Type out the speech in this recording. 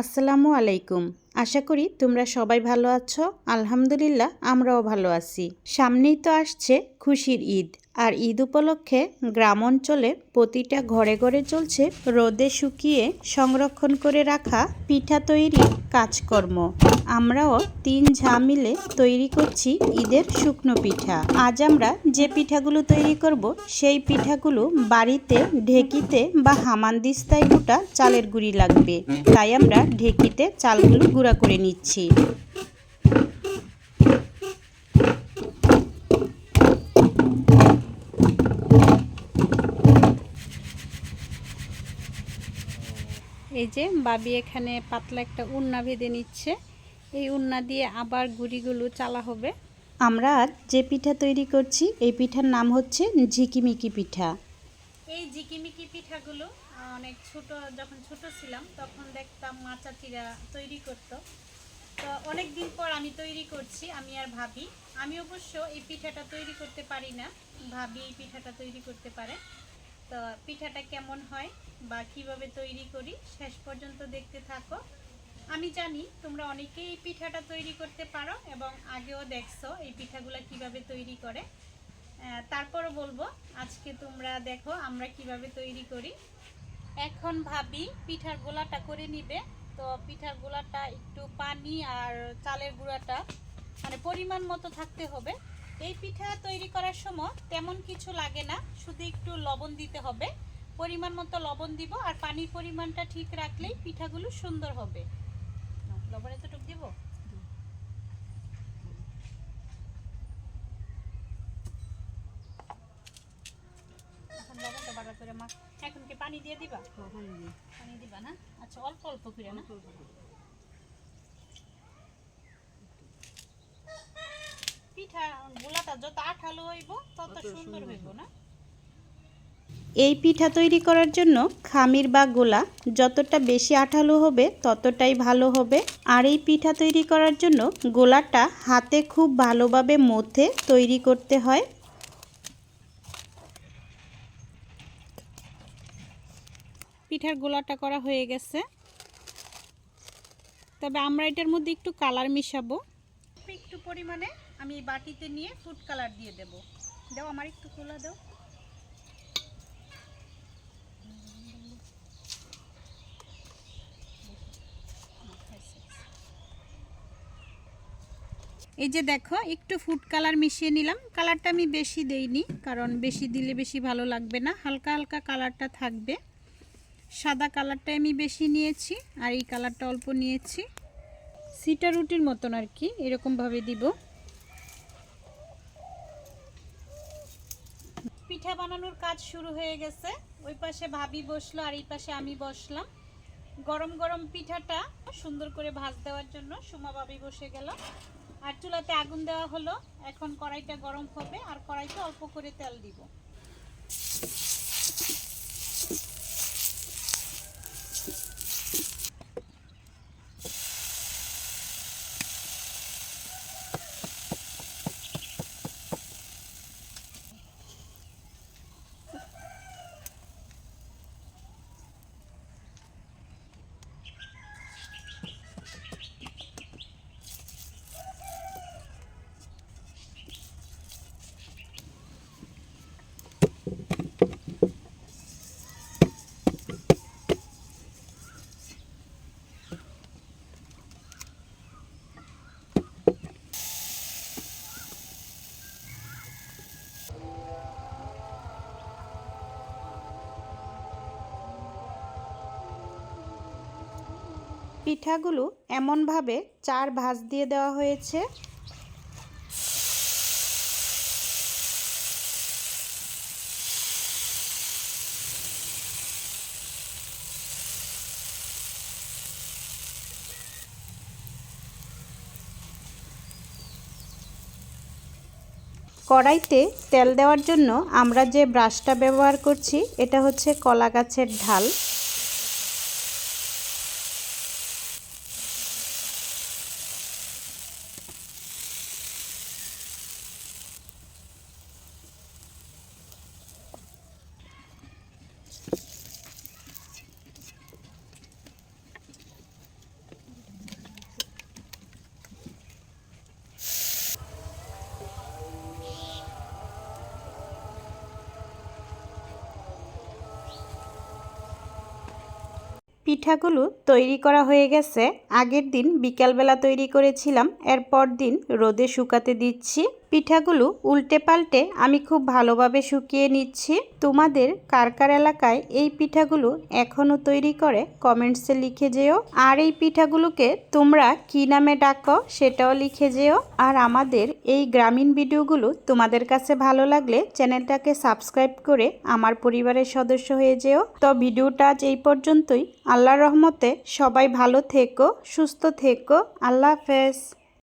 আসসালামু আলাইকুম। আশা করি তোমরা সবাই ভালো আছো। আলহামদুলিল্লাহ, আমরাও ভালো আছি। সামনেই তো আসছে খুশির ঈদ। আর ঈদ উপলক্ষে গ্রাম অঞ্চলে প্রতিটা ঘরে ঘরে চলছে রোদে শুকিয়ে সংরক্ষণ করে রাখা পিঠা তৈরি কাজকর্ম। আমরাও তিন ঝা মিলে তৈরি করছি ঈদের শুকনো পিঠা। আজ আমরা যে পিঠাগুলো তৈরি করব, সেই পিঠাগুলো বাড়িতে, ঢেকিতে বা হামানদিস্তায় গোটা চালের গুঁড়ি লাগবে। তাই আমরা ঢেকিতে চালগুলো গুঁড়া করে নিচ্ছি। এই যে বাবি এখানে পাতলা একটা উন্না ভেদে নিচ্ছে। এই উন্না দিয়ে আবার গুড়িগুলো চালা হবে। আমরা আজ যে পিঠা তৈরি করছি এই পিঠার নাম হচ্ছে ঝিকিমিকি পিঠা। এই ঝিকিমিকি পিঠাগুলো অনেক ছোট যখন ছোট ছিলাম তখন দেখতাম মা চাচিরা তৈরি করতো। তো অনেক দিন পর আমি তৈরি করছি আমি আর ভাবি। আমি অবশ্য এই পিঠাটা তৈরি করতে পারি না। ভাবি এই পিঠাটা তৈরি করতে পারে। তো পিঠাটা কেমন হয় বা কীভাবে তৈরি করি, শেষ পর্যন্ত দেখতে থাকো। আমি জানি তোমরা অনেকেই এই পিঠাটা তৈরি করতে পারো এবং আগেও দেখছ এই পিঠাগুলো কীভাবে তৈরি করে। তারপরও বলব, আজকে তোমরা দেখো আমরা কীভাবে তৈরি করি। এখন ভাবি পিঠার গোলাটা করে নিবে। তো পিঠার গোলাটা একটু পানি আর চালের গুঁড়াটা মানে পরিমাণ মতো থাকতে হবে। এই পিঠা তৈরি করার সময় তেমন কিছু লাগে না শুধু একটু লবণ দিতে হবে। পরিমাণ মতো লবণ দিব আর পানির পরিমাণটা ঠিক রাখলেই পিঠাগুলো সুন্দর হবে। লবণ এতটুকু দিব? লবণটা বাড়া করে এখন কি পানি দিয়ে দিবা? পানি দিবা না? আচ্ছা অল্প অল্প করে না? পিঠা গোলাটা যত আঠালো হইব তত সুন্দর হইব না? এই পিঠা তৈরি করার জন্য খামির বা গোলা যতটা বেশি আঠালো হবে ততটাই ভালো হবে। আর এই পিঠা তৈরি করার জন্য গোলাটা হাতে খুব ভালোভাবে মথে তৈরি করতে হয়। পিঠার গোলাটা করা হয়ে গেছে। তবে আমরা এটার মধ্যে একটু কালার মিশাবো। একটু পরিমাণে আমি বাটিতে নিয়ে ফুড কালার দিয়ে দেব। দাও আমার একটু খোলা দাও। এই যে দেখো, একটু ফুড কালার মিশিয়ে নিলাম। কালারটা আমি বেশি দেইনি, কারণ বেশি দিলে বেশি ভালো লাগবে না। হালকা হালকা কালারটা থাকবে। সাদা কালারটা আমি বেশি নিয়েছি, আর এই কালারটা অল্প নিয়েছি। সিটা রুটির মতন আর কি এরকমভাবে দিব। পিঠা বানানোর কাজ শুরু হয়ে গেছে। ওই পাশে ভাবি বসল, আর এই পাশে আমি বসলাম। গরম গরম পিঠাটা সুন্দর করে ভাজ দেওয়ার জন্য সুমা ভাবি বসে গেল। আর চুলাতে আগুন দেওয়া হলো। এখন কড়াইটা গরম হবে, আর কড়াইতে অল্প করে তেল দিব। পিঠাগুলো এমনভাবে চার ভাঁজ দিয়ে দেওয়া হয়েছে। কড়াইতে তেল দেওয়ার জন্য আমরা যে ব্রাশটা ব্যবহার করছি, এটা হচ্ছে কলা গাছের ঢাল। পিঠাগুলো তৈরি করা হয়ে গেছে। আগের দিন বিকালবেলা তৈরি করেছিলাম, এরপর দিন রোদে শুকাতে দিচ্ছি। পিঠাগুলো উল্টে পাল্টে আমি খুব ভালোভাবে শুকিয়ে নিচ্ছি। তোমাদের কার কার এলাকায় এই পিঠাগুলো এখনও তৈরি করে কমেন্টসে লিখে যেও। আর এই পিঠাগুলোকে তোমরা কি নামে ডাকো সেটাও লিখে যেও। আর আমাদের এই গ্রামীণ ভিডিওগুলো তোমাদের কাছে ভালো লাগলে চ্যানেলটাকে সাবস্ক্রাইব করে আমার পরিবারের সদস্য হয়ে যেও। তো ভিডিওটা আজ এই পর্যন্তই। আল্লাহর রহমতে সবাই ভালো থেকো, সুস্থ থেকো। আল্লাহ হাফেজ।